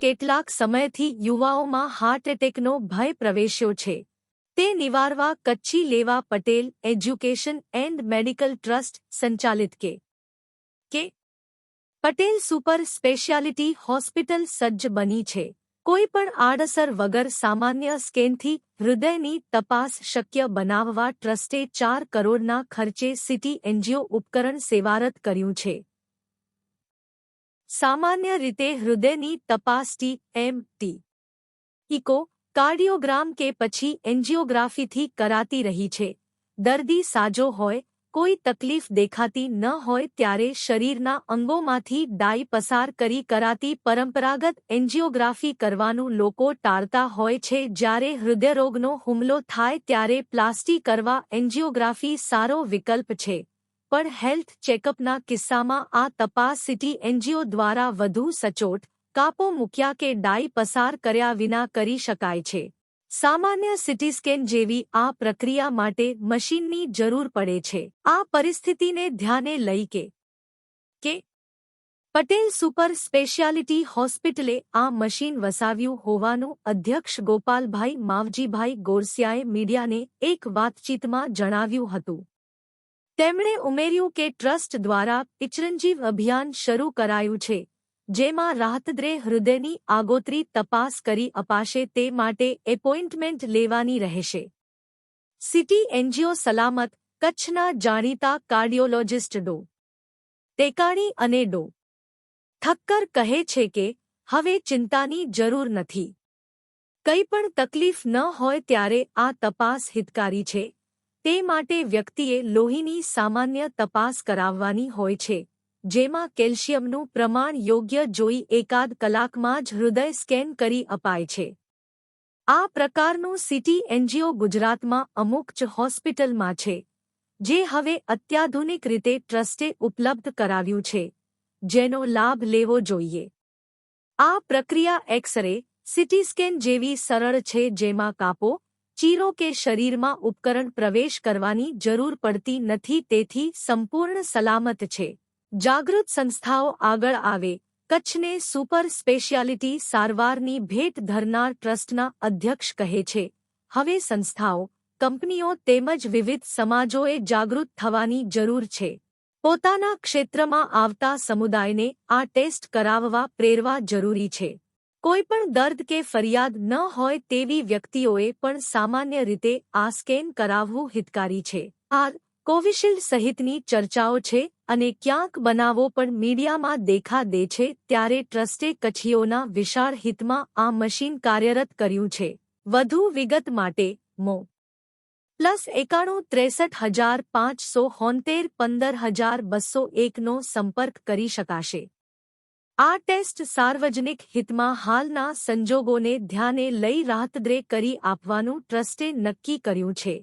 કેટલાક સમયથી યુવાઓમાં હાર્ટ એટેકનો ભય પ્રવેશ્યો છે. તે નિવારવા Kutchi Leva Patel education and medical trust સંચાલિત કે. કે. પટેલ સુપર સ્પેશિયાલિટી હોસ્પિટલ સજ્જ બની છે. કોઈ પણ આડઅસર વગર સામાન્ય સ્કેનથી હૃદયની તપાસ શક્ય બનાવવા ટ્રસ્ટે ચાર કરોડના ખર્ચે સિટી એનજીઓ ઉપકરણ સેવારત કર્યું છે. સામાન્ય રીતે હૃદયની તપાસ T M T. Echo, cardiogram કે પછી એન્જિયોગ્રાફીથી કરાતી રહી છે. દર્દી સાજો હોય, કોઈ તકલીફ દેખાતી ન હોય ત્યારે શરીરના અંગોમાંથી ડાઈ પસાર કરી કરાતી પરંપરાગત એન્જિયોગ્રાફી કરવાનું લોકો ટાળતા હોય છે જ્યારે હૃદયરોગનો હુમલો થાય ત્યારે પ્લાસ્ટી કરવા એન્જિયોગ્રાફી સારો વિકલ્પ છે. પણ હેલ્થ ચેકઅપના કિસ્સામાં આ તપાસ સિટી એનજીઓ દ્વારા વધુ સચોટ, કાપો મૂક્યા કે ડાઈ પસાર કર્યા વિના કરી શકાય છે. સામાન્ય સિટી સ્કેન જેવી આ પ્રક્રિયા માટે મશીનની જરૂર પડે છે. આ પરિસ્થિતિને ધ્યાને લઈ કે કે પટેલ સુપર સ્પેશિયાલિટી હોસ્પિટલે આ મશીન વસાવ્યું હોવાનું અધ્યક્ષ ગોપાલભાઈ માવજીભાઈ ગોરસિયાએ મીડિયાને એક વાતચીતમાં જણાવ્યું હતું. તેમણે ઉમેર્યું કે ટ્રસ્ટ દ્વારા ઇચરંજીવ અભિયાન શરૂ કરાયું છે, જેમાં રાહતદ્રે હૃદયની આગોતરી તપાસ કરી અપાશે તે માટે એપોઇન્ટમેન્ટ લેવાની રહેશે. સિટી એનજીઓ સલામત, કચ્છના જાણીતા કાર્ડિયોલોજિસ્ટ ડો. ટેકાણી અને ડો. થક્કર કહે છે કે, હવે ચિંતાની જરૂર નથી. કંઈ પણ તકલીફ ન હોય ત્યારે આ તપાસ હિતકારી છે. તે માટે વ્યક્તિએ લોહીની સામાન્ય તપાસ કરાવવાની હોય છે, જેમાં કેલ્શિયમનું પ્રમાણ યોગ્ય જોઈ એકાદ કલાકમાં જ હૃદય સ્કેન કરી અપાય છે. આ પ્રકારનું સિટી એનજીઓ ગુજરાતમાં અમુક જ હોસ્પિટલમાં છે, જે હવે અત્યાધુનિક રીતે ટ્રસ્ટે ઉપલબ્ધ કરાવ્યું છે, જેનો લાભ લેવો જોઈએ. આ પ્રક્રિયા એક્સરે, સિટી સ્કેન જેવી સરળ છે જેમાં કાપો ચીરો કે શરીરમાં ઉપકરણ પ્રવેશ કરવાની જરૂર પડતી નથી, તેથી સંપૂર્ણ સલામત છે. જાગૃત સંસ્થાઓ આગળ આવે. કચ્છને સુપર સ્પેશિયાલિટી સારવારની ભેટ ધરનાર ટ્રસ્ટના અધ્યક્ષ કહે છે. હવે સંસ્થાઓ, કંપનીઓ તેમજ વિવિધ સમાજોએ જાગૃત થવાની જરૂર છે. પોતાના ક્ષેત્રમાં આવતા સમુદાયને આ ટેસ્ટ કરાવવા પ્રેરવા જરૂરી છે. કોઈપણ દર્દ કે ફરિયાદ ન હોય તેવી વ્યક્તિઓએ પણ સામાન્ય રીતે આ સ્કેન કરાવવું હિતકારી છે. આ કોવિશિલ્ડ સહિતની ચર્ચાઓ છે અને ક્યાંક બનાવો પણ મીડિયામાં દેખા દે છે ત્યારે ટ્રસ્ટે કચ્છીઓના વિશાળ હિતમાં આ મશીન કાર્યરત કર્યું છે. વધુ વિગત માટે મો. પ્લસ એકાણું ત્રેસઠ હજાર પાંચસો હોંતેર પંદર હજાર બસો એકનો સંપર્ક કરી શકાશે. આ ટેસ્ટ સાર્વજનિક હિતમાં હાલના સંજોગોને ધ્યાને લઈ રાહતદ્રે કરી આપવાનું ટ્રસ્ટે નક્કી કર્યું છે.